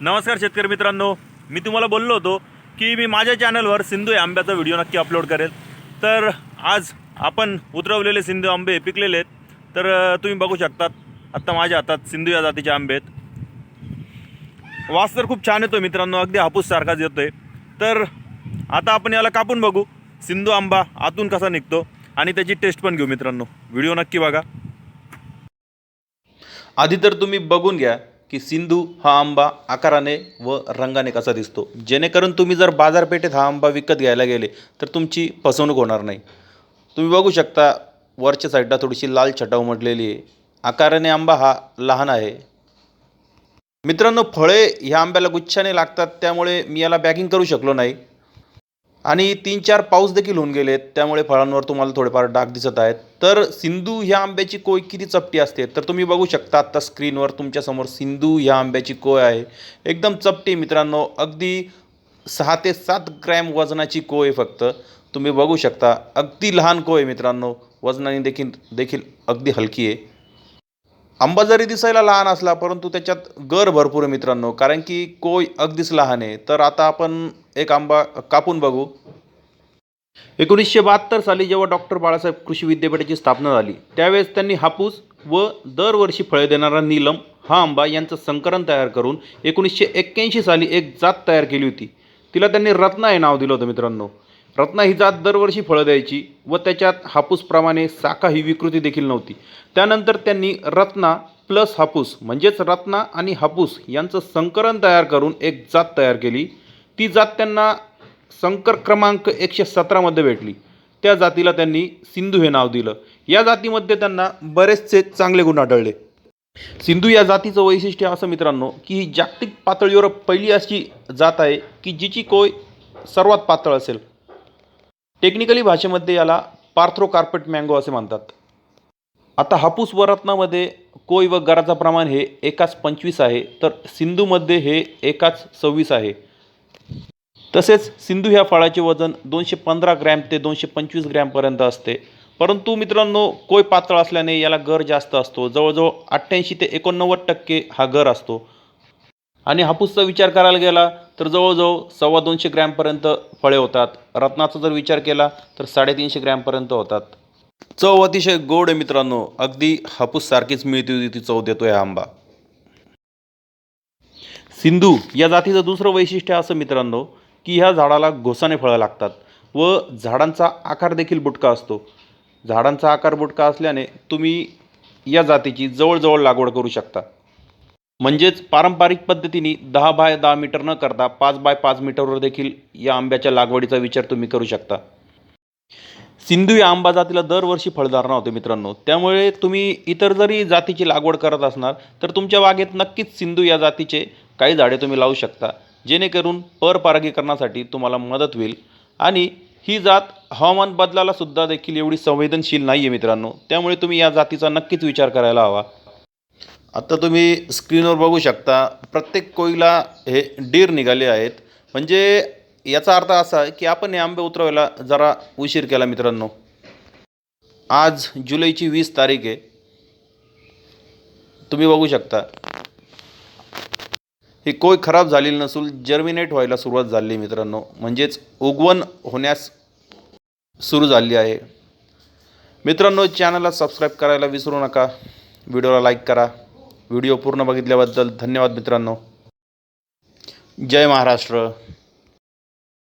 नमस्कार शेतकरी मित्रांनो. मी तुम्हाला बोललो होतो की मी माझ्या चॅनलवर सिंधू आंब्याचा व्हिडिओ नक्की अपलोड करेल. तर आज आपण उतरवलेले सिंधू आंबे पिकलेले आहेत. तर तुम्ही बघू शकतात आत्ता माझ्या हातात सिंधू या जातीचे आंबे आहेत. वास तर खूप छान येतो मित्रांनो अगदी हापूससारखाच येतो आहे तर आता आपण याला कापून बघू. सिंधू आंबा आतून कसा निघतो आणि त्याची टेस्ट पण घेऊ मित्रांनो. व्हिडिओ नक्की बघा. आधी तर तुम्ही बघून घ्या. की सिंधू हा आंबा आकाराने व रंगाने कसा दिसतो? जेणेकरून तुम्ही जर बाजारपेठेत हा आंबा विकत घ्यायला गेले तर तुमची फसवणूक होणार नाही. तुम्ही बघू शकता वरच्या साईडला थोडीशी लाल छटा उमटलेली आहे. आकाराने आंबा हा लहान आहे. मित्रांनो फळे ह्या आंब्याला गुच्छाने लागतात त्यामुळे मी याला बॅगिंग करू शकलो नाही. आणि तीन चार पाऊस देखील होऊन गेलेत त्यामुळे फळांवर तुम्हाला थोडेफार डाग दिसत आहेत. तर सिंधू ह्या आंब्याची कोय किती चपटी असते? तर तुम्ही बघू शकता आत्ता स्क्रीनवर तुमच्यासमोर सिंधू ह्या आंब्याची कोय आहे. एकदम चपटी मित्रांनो अगदी सहा ते सात ग्रॅम वजनाची कोय फक्त. तुम्ही बघू शकता अगदी लहान कोय मित्रांनो वजनाने देखील देखील अगदी हलकी आहे. आंबा जरी दिसायला लहान असला परंतु त्याच्यात गर भरपूर आहे मित्रांनो कारण की कोय अगदीच लहान आहे. तर आता आपण एक आंबा कापून बघू. एकोणीसशे बहात्तर साली जेव्हा डॉक्टर बाळासाहेब कृषी विद्यापीठाची स्थापना झाली त्यावेळेस त्यांनी हापूस व दरवर्षी फळे देणारा नीलम हा आंबा यांचं संकलन तयार करून एकोणीसशे एक्क्याऐंशी साली एक जात तयार केली होती. तिला त्यांनी रत्ना हे नाव दिलं होतं मित्रांनो. रत्ना ही जात दरवर्षी फळं द्यायची व त्याच्यात हापूसप्रमाणे साखा ही विकृती देखील नव्हती. त्यानंतर त्यांनी रत्ना प्लस हापूस म्हणजेच रत्ना आणि हापूस यांचं संकलन तयार करून एक जात तयार केली. ती जात त्यांना संकर क्रमांक एकशे सतरामध्ये भेटली. त्या जातीला त्यांनी सिंधू हे नाव दिलं. या जातीमध्ये त्यांना बरेचसे चांगले गुण आढळले. सिंधू या जातीचं वैशिष्ट्य असं मित्रांनो की ही जागतिक पातळीवर पहिली अशी जात आहे की जिची कोय सर्वात पातळ असेल. टेक्निकली भाषेमध्ये याला पार्थ्रो कार्पेट मँगो असे म्हणतात. आता हापूस व रत्नामध्ये कोय व गराचं प्रमाण हे एकाच पंचवीस आहे तर सिंधूमध्ये हे एकाच सव्वीस आहे. तसेच सिंधू ह्या फळाचे वजन दोनशे पंधरा ग्रॅम ते दोनशे पंचवीस ग्रॅमपर्यंत असते. परंतु मित्रांनो कोय पातळ असल्याने याला गर जास्त असतो. जवळजवळ अठ्ठ्याऐंशी ते एकोणनव्वद टक्के हा गर असतो. आणि हापूसचा विचार करायला गेला तर जवळजवळ सव्वा दोनशे ग्रॅमपर्यंत फळे होतात. रत्नाचा जर विचार केला तर साडेतीनशे ग्रॅमपर्यंत होतात. चव अतिशय गोड आहे मित्रांनो. अगदी हापूससारखीच मिळती होती ती चव देतोय हा आंबा. सिंधू या जातीचं दुसरं वैशिष्ट्य असं मित्रांनो की ह्या झाडाला घोसाने फळं लागतात व झाडांचा आकार देखील बुटका असतो. झाडांचा आकार बुटका असल्याने तुम्ही या जातीची जवळजवळ लागवड करू शकता. म्हणजेच पारंपरिक पद्धतीने दहा बाय दहा मीटर न करता पाच बाय पाच मीटरवर देखील या आंब्याच्या लागवडीचा विचार तुम्ही करू शकता. सिंधू या आंबा जातीला दरवर्षी फळधारणा होते मित्रांनो. त्यामुळे तुम्ही इतर जरी जातीची लागवड करत असणार तर तुमच्या बागेत नक्कीच सिंधू या जातीचे काही झाडे तुम्ही लावू शकता. जेणेकरून परपरागीकरणासाठी तुम्हाला मदत होईल. आणि ही जात हवामान बदलाला सुद्धा देखील एवढी संवेदनशील नाही आहे मित्रांनो. त्यामुळे तुम्ही या जातीचा नक्कीच विचार करायला हवा. आता तुम्ही स्क्रीनवर बघू शकता प्रत्येक कोईला हे डीर निघाले आहेत. म्हणजे याचा अर्थ असा आहे की आपण हे आंबे उतरवायला जरा उशीर केला मित्रांनो. आज जुलैची वीस तारीख आहे. तुम्ही बघू शकता. ही कोय खराब झालेली नसून जर्मिनेट व्हायला सुरुवात झाली मित्रांनो. म्हणजेच उगवण होण्यास सुरू झाली आहे. मित्रांनो चॅनलला सबस्क्राईब करायला विसरू नका. व्हिडिओला लाईक करा. व्हिडिओ पूर्ण बघितल्याबद्दल धन्यवाद मित्रांनो. जय महाराष्ट्र.